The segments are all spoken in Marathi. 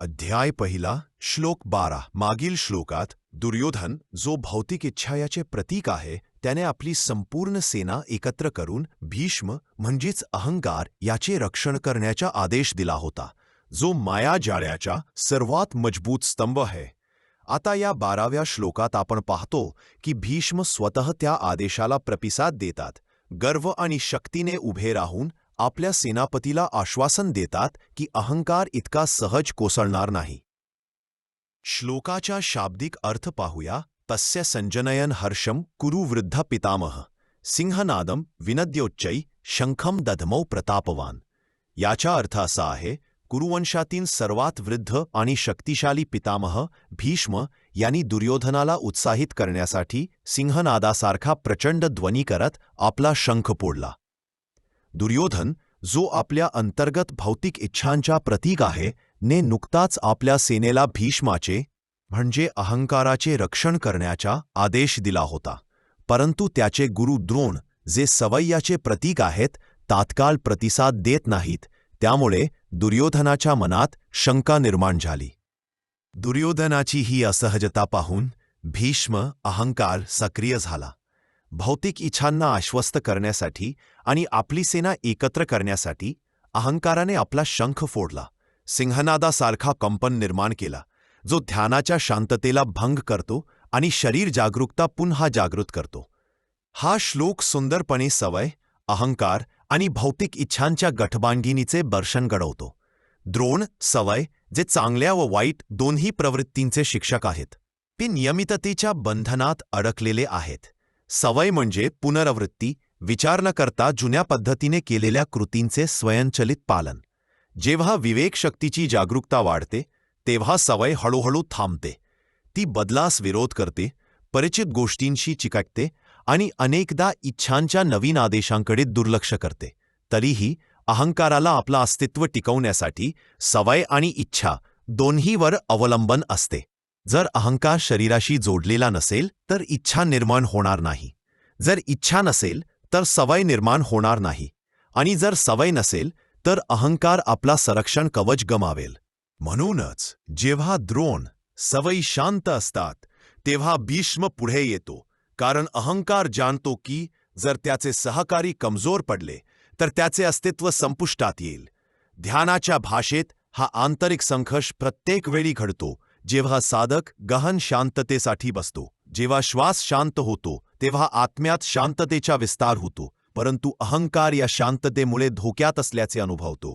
अध्याय पहिला श्लोक बारा. मागील श्लोकात दुर्योधन जो भौतिक इच्छायाचे प्रतीक आहे त्याने आपली संपूर्ण सेना एकत्र करून भीष्म म्हणजेच अहंकार याचे रक्षण करण्याचा आदेश दिला होता. जो मायाजाळ्याचा सर्वात मजबूत स्तंभ आहे. आता या बाराव्या श्लोकात आपण पाहतो की भीष्म स्वतः त्या आदेशाला प्रतिसाद देतात. गर्व आणि शक्तीने उभे राहून आपल्या सेनापतीला आश्वासन देतात की अहंकार इतका सहज कोसळणार नाही. श्लोकाच्या शाब्दिक अर्थ पाहूया. तस्य संजनयन हर्षम कुरु वृद्ध पितामह. सिंहनादम विनद्योच्चै शंखम दधमौ प्रतापवान. याचा अर्थ असा आहे कुरुवंशातील सर्वात वृद्ध आणि शक्तिशाली पितामह भीष्म यांनी दुर्योधनाला उत्साहित करण्यासाठी सिंहनादासारखा प्रचंड ध्वनी करत आपला शंख पोडला दुर्योधन जो आपल्या अंतर्गत भौतिक इच्छांच्या प्रतीक आहे ने नुकताच आपल्या सेनेला भीष्माचे म्हणजे अहंकाराचे रक्षण करण्याचा आदेश दिला होता. परंतु त्याचे गुरु द्रोण जे सवय्याचे प्रतीक आहेत तात्काळ प्रतिसाद देत नाहीत. त्यामुळे दुर्योधनाच्या मनात शंका निर्माण झाली. दुर्योधनाची ही असहजता पाहून भीष्म अहंकार सक्रिय झाला. भौतिक इच्छांना आश्वस्त करण्यासाठी आणि आपली सेना एकत्र करण्यासाठी अहंकाराने आपला शंख फोडला. सिंहनादासारखा कंपन निर्माण केला जो ध्यानाच्या शांततेला भंग करतो आणि शरीर जागरूकता पुन्हा जागृत करतो. हा श्लोक सुंदरपणे सवय अहंकार आणि भौतिक इच्छांच्या गठबांधणीचे दर्शन घडवतो. द्रोण सवय जे चांगल्या व वाईट दोन्ही प्रवृत्तींचे शिक्षक आहेत ते नियमिततेच्या बंधनात अडकलेले आहेत. सवय म्हणजे पुनरावृत्ती विचार न करता जुन्या पद्धतीने केलेल्या कृतींचे स्वयंचलित पालन. जेव्हा विवेकशक्तीची जागरूकता वाढते तेव्हा सवय हळूहळू थांबते. ती बदलास विरोध करते परिचित गोष्टींशी चिकटते आणि अनेकदा इच्छांच्या नवीन आदेशांकडे दुर्लक्ष करते. तरीही अहंकाराला आपलं अस्तित्व टिकवण्यासाठी सवय आणि इच्छा दोन्हीवर अवलंबन असते. जर अहंकार शरीराशी जोडलेला नसेल तर इच्छा निर्माण होणार नाही. जर इच्छा नसेल तर सवय निर्माण होणार नाही. आणि जर सवय नसेल तर अहंकार आपला संरक्षण कवच गमावेल. म्हणूनच जेव्हा द्रोण सवयी शांत असतात तेव्हा भीष्म पुढे येतो. कारण अहंकार जाणतो की जर त्याचे सहकारी कमजोर पडले तर त्याचे अस्तित्व संपुष्टात येईल. ध्यानाच्या भाषेत हा आंतरिक संघर्ष प्रत्येक वेळी घडतो जेव्हा साधक गहन शांततेसाठी बसतो जेव्हा श्वास शांत होतो तेव्हा आत्म्यात शांततेचा विस्तार होतो परंतु अहंकार या शांततेमुळे धोक्यात असल्याचे अनुभवतो.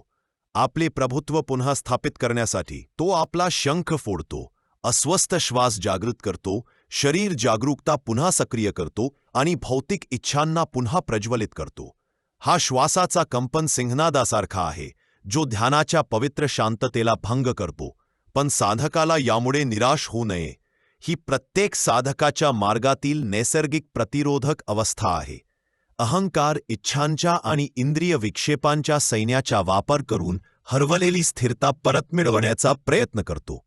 आपले प्रभुत्व पुन्हा स्थापित करण्यासाठी तो आपला शंख फोडतो अस्वस्थ श्वास जागृत करतो शरीर जागरूकता पुन्हा सक्रिय करतो आणि भौतिक इच्छांना पुन्हा प्रज्वलित करतो. हा श्वासाचा कंपन सिंहनादासारखा आहे जो ध्यानाच्या पवित्र शांततेला भंग करतो पण साधकाला यामुळे निराश होऊ नये. ही प्रत्येक साधकाच्या मार्गातील नैसर्गिक प्रतिरोधक अवस्था आहे. अहंकार इच्छांच्या आणि इंद्रिय विक्षेपांच्या सैन्याचा वापर करून हरवलेली स्थिरता परत मिळवण्याचा प्रयत्न करतो.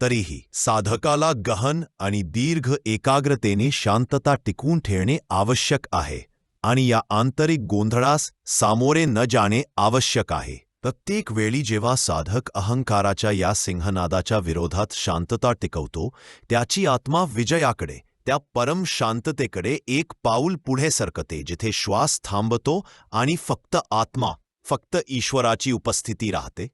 तरीही साधकाला गहन आणि दीर्घ एकाग्रतेने शांतता टिकून ठेवणे आवश्यक आहे आणि या आंतरिक गोंधळास सामोरे न जाणे आवश्यक आहे. प्रत्येक वेळी जेव्हा साधक अहंकाराच्या या सिंहनादाच्या विरोधात शांतता टिकवतो त्याची आत्मा विजयाकडे त्या परम शांततेकडे एक पाऊल पुढे सरकते जिथे श्वास थांबतो आणि फक्त आत्मा फक्त ईश्वराची उपस्थिती राहते.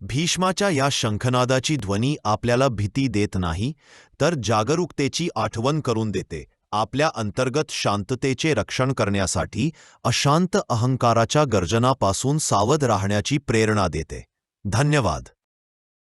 भीष्माच्या या शंखनादाची ध्वनी आपल्याला भीती देत नाही तर जागरूकतेची आठवण करून देते आपल्या अंतर्गत शांततेचे रक्षण करण्यासाठी अशांत अहंकाराच्या गर्जनापासून सावध राहण्याची प्रेरणा देते. धन्यवाद.